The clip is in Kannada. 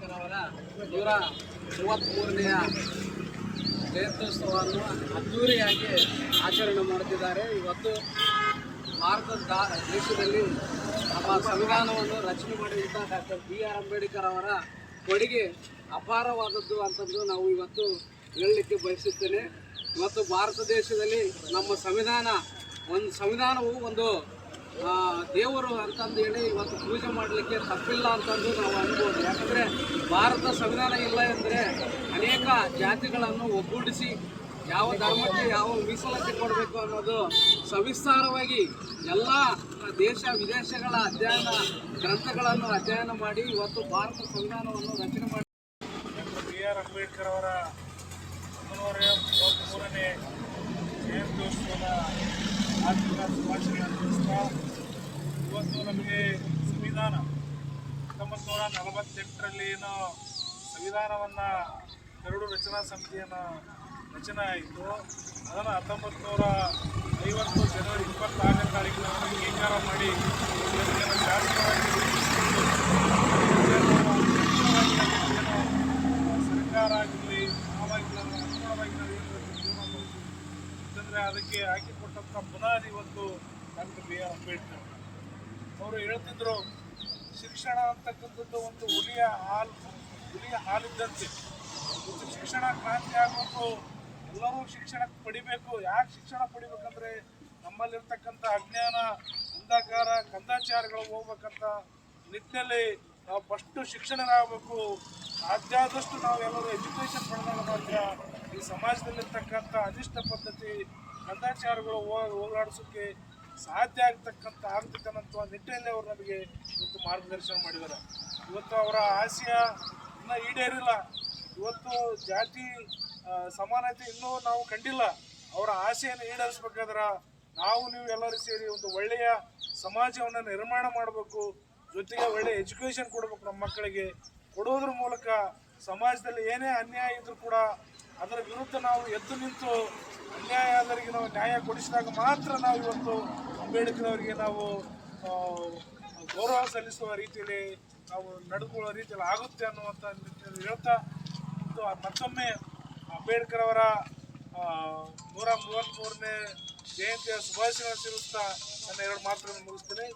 ಅಂಬೇಡ್ಕರ್ ಅವರ ನೂರ ಮೂವತ್ತ್ಮೂರನೆಯ ಜಯಂತ್ಯೋತ್ಸವವನ್ನು ಅದ್ಧೂರಿಯಾಗಿ ಆಚರಣೆ ಮಾಡುತ್ತಿದ್ದಾರೆ. ಇವತ್ತು ಭಾರತದ ದೇಶದಲ್ಲಿ ನಮ್ಮ ಸಂವಿಧಾನವನ್ನು ರಚನೆ ಮಾಡಿದಂಥ ಡಾಕ್ಟರ್ ಬಿ ಆರ್ ಅಂಬೇಡ್ಕರ್ ಅವರ ಕೊಡುಗೆ ಅಪಾರವಾದದ್ದು ಅಂತಂದು ನಾವು ಇವತ್ತು ಹೇಳಲಿಕ್ಕೆ ಬಯಸುತ್ತೇನೆ. ಇವತ್ತು ಭಾರತ ದೇಶದಲ್ಲಿ ನಮ್ಮ ಸಂವಿಧಾನ, ಒಂದು ಸಂವಿಧಾನವು ಒಂದು ದೇವರು ಅಂತಂದು ಹೇಳಿ ಇವತ್ತು ಪೂಜೆ ಮಾಡಲಿಕ್ಕೆ ತಪ್ಪಿಲ್ಲ ಅಂತಂದು ನಾವು ಅನ್ಬೋದು. ಯಾಕಂದರೆ ಭಾರತ ಸಂವಿಧಾನ ಇಲ್ಲ ಎಂದರೆ ಅನೇಕ ಜಾತಿಗಳನ್ನು ಒಗ್ಗೂಡಿಸಿ ಯಾವ ಧರ್ಮಕ್ಕೆ ಯಾವ ಮೀಸಲಾತಿ ಕೊಡಬೇಕು ಅನ್ನೋದು ಸವಿಸ್ತಾರವಾಗಿ ಎಲ್ಲ ದೇಶ ವಿದೇಶಗಳ ಅಧ್ಯಯನ ಗ್ರಂಥಗಳನ್ನು ಅಧ್ಯಯನ ಮಾಡಿ ಇವತ್ತು ಭಾರತ ಸಂವಿಧಾನವನ್ನು ರಚನೆ ಮಾಡಿ ಡಾಕ್ಟರ್ ಬಿ ಆರ್ ಅಂಬೇಡ್ಕರ್ ಅವರ ಮುನ್ನೂರ ಜಯಂತ್ಯೋತ್ಸವದ ಆರ್ಥಿಕ ಶುಭಾಶಯ ತಿಳಿಸ್ತಾ ಇವತ್ತು ನಮಗೆ ಸಂವಿಧಾನ ಹತ್ತೊಂಬತ್ತು ನೂರ ನಲವತ್ತೆಂಟರಲ್ಲಿ ಏನು ಸಂವಿಧಾನವನ್ನು ಎರಡು ರಚನಾ ಸಮಿತಿಯನ್ನು ರಚನೆ ಆಯಿತು ಅದನ್ನು ಹತ್ತೊಂಬತ್ತು ನೂರ ಐವತ್ತು ಜನವರಿ ಇಪ್ಪತ್ತಾರನೇ ತಾರೀಕಿನ ಅಂಗೀಕಾರ ಮಾಡಿ ಸರ್ಕಾರ ಆಗಿರಲಿ ಅನುಗುಣವಾಗಿ ನಾವು ಮಾಡ್ತೀವಿ ಅಂತಂದರೆ ಅದಕ್ಕೆ ಹಾಕಿಕೊಟ್ಟಂಥ ಬುನಾದಿ ಒಂದು ಡಾಕ್ಟರ್ ಬಿ ಆರ್ ಅಂಬೇಡ್ಕರ್. ಅವರು ಹೇಳ್ತಿದ್ರು, ಶಿಕ್ಷಣ ಅಂತಕ್ಕಂಥದ್ದು ಒಂದು ಹುಲಿಯ ಹಾಲು, ಹುಲಿಯ ಹಾಲಿದ್ದಂತೆ. ಒಂದು ಶಿಕ್ಷಣ ಕ್ರಾಂತಿ ಆಗಬೇಕು ಎಲ್ಲರೂ ಶಿಕ್ಷಣ ಪಡಿಬೇಕು. ಯಾಕೆ ಶಿಕ್ಷಣ ಪಡಿಬೇಕಂದ್ರೆ ನಮ್ಮಲ್ಲಿರ್ತಕ್ಕಂಥ ಅಜ್ಞಾನ, ಅಂಧಕಾರ, ಕಂದಾಚಾರಗಳು ಹೋಗ್ಬೇಕಂತ ನಿಟ್ಟಿನಲ್ಲಿ ನಾವು ಫಸ್ಟು ಶಿಕ್ಷಣರಾಗಬೇಕು. ನಾವು ನಾವೆಲ್ಲರೂ ಎಜುಕೇಷನ್ ಪಡೆದಾಗ ಮಾತ್ರ ಈ ಸಮಾಜದಲ್ಲಿರ್ತಕ್ಕಂಥ ಅನಿಷ್ಟ ಪದ್ಧತಿ ಕಂದಾಚಾರಗಳು ಹೋಗ್ ಹೋಗಲಾಡಿಸೋಕ್ಕೆ ಸಾಧ್ಯ ಆಗ್ತಕ್ಕಂಥ ಆಗ್ತಕ್ಕಂಥ ನಿಟ್ಟಿನಲ್ಲಿ ಅವರು ನಮಗೆ ಇವತ್ತು ಮಾರ್ಗದರ್ಶನ ಮಾಡಿದ್ದಾರೆ. ಇವತ್ತು ಅವರ ಆಸೆಯ ಇನ್ನೂ ಈಡೇರಿಲ್ಲ. ಇವತ್ತು ಜಾತಿ ಸಮಾನತೆ ಇನ್ನೂ ನಾವು ಕಂಡಿಲ್ಲ. ಅವರ ಆಸೆಯನ್ನು ಈಡೇರಿಸ್ಬೇಕಾದ್ರೆ ನಾವು ನೀವು ಎಲ್ಲರೂ ಸೇರಿ ಒಂದು ಒಳ್ಳೆಯ ಸಮಾಜವನ್ನು ನಿರ್ಮಾಣ ಮಾಡಬೇಕು. ಜೊತೆಗೆ ಒಳ್ಳೆಯ ಎಜುಕೇಷನ್ ಕೊಡಬೇಕು ನಮ್ಮ ಮಕ್ಕಳಿಗೆ. ಕೊಡೋದ್ರ ಮೂಲಕ ಸಮಾಜದಲ್ಲಿ ಏನೇ ಅನ್ಯಾಯ ಇದ್ರೂ ಕೂಡ ಅದರ ವಿರುದ್ಧ ನಾವು ಎದ್ದು ನಿಂತು ಅನ್ಯಾಯ ಆದವರಿಗೆ ನಾವು ನ್ಯಾಯ ಕೊಡಿಸಿದಾಗ ಮಾತ್ರ ನಾವು ಇವತ್ತು ಅಂಬೇಡ್ಕರ್ ನಾವು ಗೌರವ ಸಲ್ಲಿಸುವ ರೀತಿಯಲ್ಲಿ ನಾವು ನಡೆದುಕೊಳ್ಳೋ ರೀತಿಯಲ್ಲಿ ಆಗುತ್ತೆ ಅನ್ನುವಂಥ ನಿಟ್ಟಿನಲ್ಲಿ ಹೇಳ್ತಾ ಮತ್ತು ಮತ್ತೊಮ್ಮೆ ಅಂಬೇಡ್ಕರ್ ಅವರ ನೂರ ಮೂವತ್ತ್ಮೂರನೇ ಜಯಂತಿಯ ಶುಭಾಶಯ ತಿಳಿಸ್ತಾ ನನ್ನ ಎರಡು ಮಾತುಗಳನ್ನು ಮುಗಿಸ್ತೇನೆ.